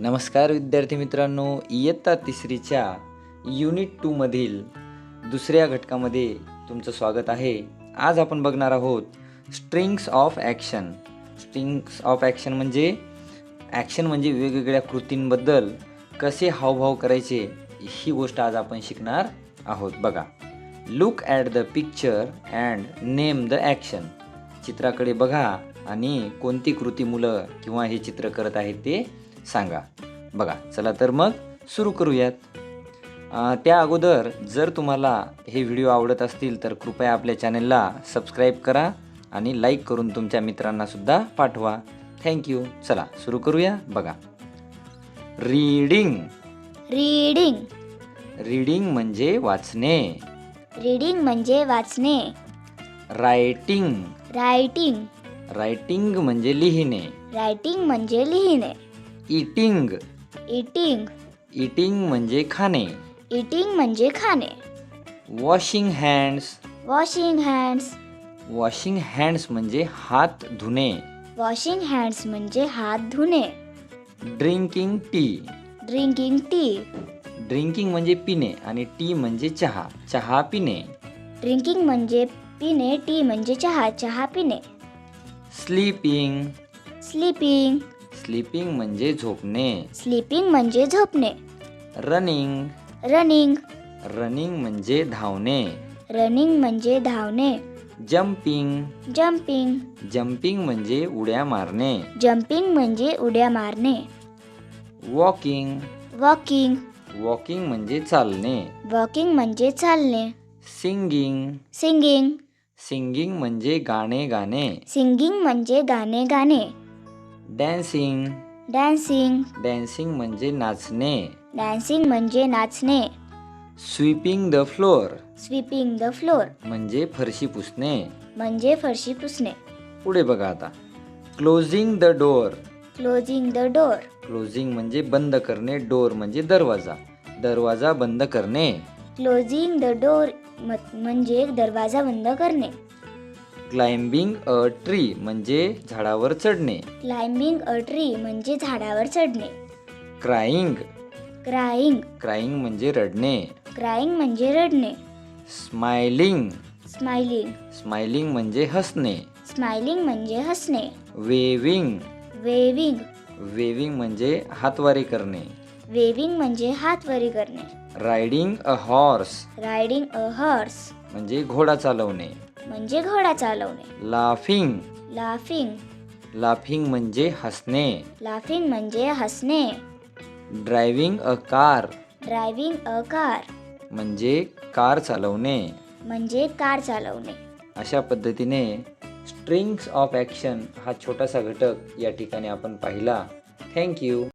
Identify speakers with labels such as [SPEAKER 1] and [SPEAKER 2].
[SPEAKER 1] नमस्कार विद्यार्थी मित्रांनो इयत्ता तिसरीच्या युनिट टूमधील दुसऱ्या घटकामध्ये तुमचं स्वागत आहे. आज आपण बघणार आहोत strings of action strings of action म्हणजे ॲक्शन म्हणजे वेगवेगळ्या कृतींबद्दल कसे हावभाव करायचे ही गोष्ट आज आपण शिकणार आहोत. बघा look at the picture and name the action चित्राकडे बघा आणि कोणती कृती मुलं किंवा हे चित्र करत आहेत ते सांगा. बघा चला तर मग सुरू करूयात. त्या अगोदर जर तुम्हाला हे व्हिडिओ आवडत असतील तर कृपया आपल्या चॅनलला सबस्क्राईब करा आणि लाईक करून तुमच्या मित्रांना सुद्धा पाठवा. थँक्यू चला सुरू करूया. बघा. रीडिंग.
[SPEAKER 2] रीडिंग.
[SPEAKER 1] रीडिंग म्हणजे वाचणे.
[SPEAKER 2] रीडिंग म्हणजे वाचणे.
[SPEAKER 1] रायटिंग.
[SPEAKER 2] रायटिंग.
[SPEAKER 1] रायटिंग म्हणजे लिहिणे.
[SPEAKER 2] रायटिंग म्हणजे लिहिणे.
[SPEAKER 1] इटिंग
[SPEAKER 2] इटिंग
[SPEAKER 1] इटिंग म्हणजे खाणे.
[SPEAKER 2] इटिंग म्हणजे खाणे.
[SPEAKER 1] Washing hands
[SPEAKER 2] washing hands
[SPEAKER 1] washing hands म्हणजे हात धुणे.
[SPEAKER 2] वॉशिंग हँड्स म्हणजे हात धुणे.
[SPEAKER 1] Drinking tea
[SPEAKER 2] drinking tea
[SPEAKER 1] drinking म्हणजे पिणे आणि टी म्हणजे चहा. चहा पिणे.
[SPEAKER 2] ड्रिंकिंग म्हणजे पिणे टी म्हणजे चहा चहा पिणे.
[SPEAKER 1] स्लीपिंग
[SPEAKER 2] स्लीपिंग
[SPEAKER 1] स्लीपिंग म्हणजे झोपणे.
[SPEAKER 2] स्लीपिंग म्हणजे झोपणे.
[SPEAKER 1] रनिंग.
[SPEAKER 2] रनिंग.
[SPEAKER 1] रनिंग म्हणजे धावणे.
[SPEAKER 2] रनिंग म्हणजे धावणे.
[SPEAKER 1] जम्पिंग
[SPEAKER 2] जम्पिंग
[SPEAKER 1] जम्पिंग म्हणजे उड्या मारणे.
[SPEAKER 2] जम्पिंग म्हणजे उड्या मारणे.
[SPEAKER 1] वॉकिंग.
[SPEAKER 2] वॉकिंग.
[SPEAKER 1] वॉकिंग म्हणजे चालणे.
[SPEAKER 2] वॉकिंग म्हणजे चालणे.
[SPEAKER 1] सिंगिंग.
[SPEAKER 2] सिंगिंग.
[SPEAKER 1] सिंगिंग म्हणजे गाणे गाणे.
[SPEAKER 2] सिंगिंग म्हणजे गाणे गाणे.
[SPEAKER 1] डॅन्सिंग
[SPEAKER 2] डान्सिंग
[SPEAKER 1] डॅन्सिंग म्हणजे नाचणे.
[SPEAKER 2] डान्सिंग म्हणजे नाचणे.
[SPEAKER 1] Sweeping the floor
[SPEAKER 2] sweeping the floor
[SPEAKER 1] म्हणजे फरशी पुसणे.
[SPEAKER 2] म्हणजे फरशी पुसणे.
[SPEAKER 1] पुढे बघा आता. Closing the door
[SPEAKER 2] closing the door
[SPEAKER 1] closing म्हणजे बंद करणे. डोअर म्हणजे दरवाजा. दरवाजा बंद करणे.
[SPEAKER 2] क्लोजिंग द डोअर म्हणजे दरवाजा बंद करणे.
[SPEAKER 1] क्लाइम्बिंग अ ट्री म्हणजे झाडावर चढणे.
[SPEAKER 2] क्लाइम्बिंग अ ट्री म्हणजे झाडावर चढणे.
[SPEAKER 1] क्राईंग
[SPEAKER 2] क्राईंग
[SPEAKER 1] क्राईंग म्हणजे रडणे.
[SPEAKER 2] क्राईंग म्हणजे रडणे.
[SPEAKER 1] स्माइलिंग
[SPEAKER 2] स्माइलिंग
[SPEAKER 1] स्माइलिंग म्हणजे हसणे.
[SPEAKER 2] स्माइलिंग म्हणजे हसणे.
[SPEAKER 1] वेविंग
[SPEAKER 2] वेविंग
[SPEAKER 1] वेविंग म्हणजे हातवारे करणे.
[SPEAKER 2] वेविंग म्हणजे हात वरी करणे.
[SPEAKER 1] Riding a horse
[SPEAKER 2] riding a horse
[SPEAKER 1] म्हणजे घोडा चालवणे.
[SPEAKER 2] म्हणजे घोडा चालवणे.
[SPEAKER 1] लाफिंग
[SPEAKER 2] लाफिंग
[SPEAKER 1] लाफिंग म्हणजे हसणे.
[SPEAKER 2] लाफिंग म्हणजे हसणे.
[SPEAKER 1] Driving a car
[SPEAKER 2] driving a car
[SPEAKER 1] म्हणजे कार चालवणे.
[SPEAKER 2] म्हणजे कार चालवणे.
[SPEAKER 1] अशा पद्धतीने स्ट्रिंग्स ऑफ ॲक्शन हा छोटासा घटक या ठिकाणी आपण पाहिला. थँक्यू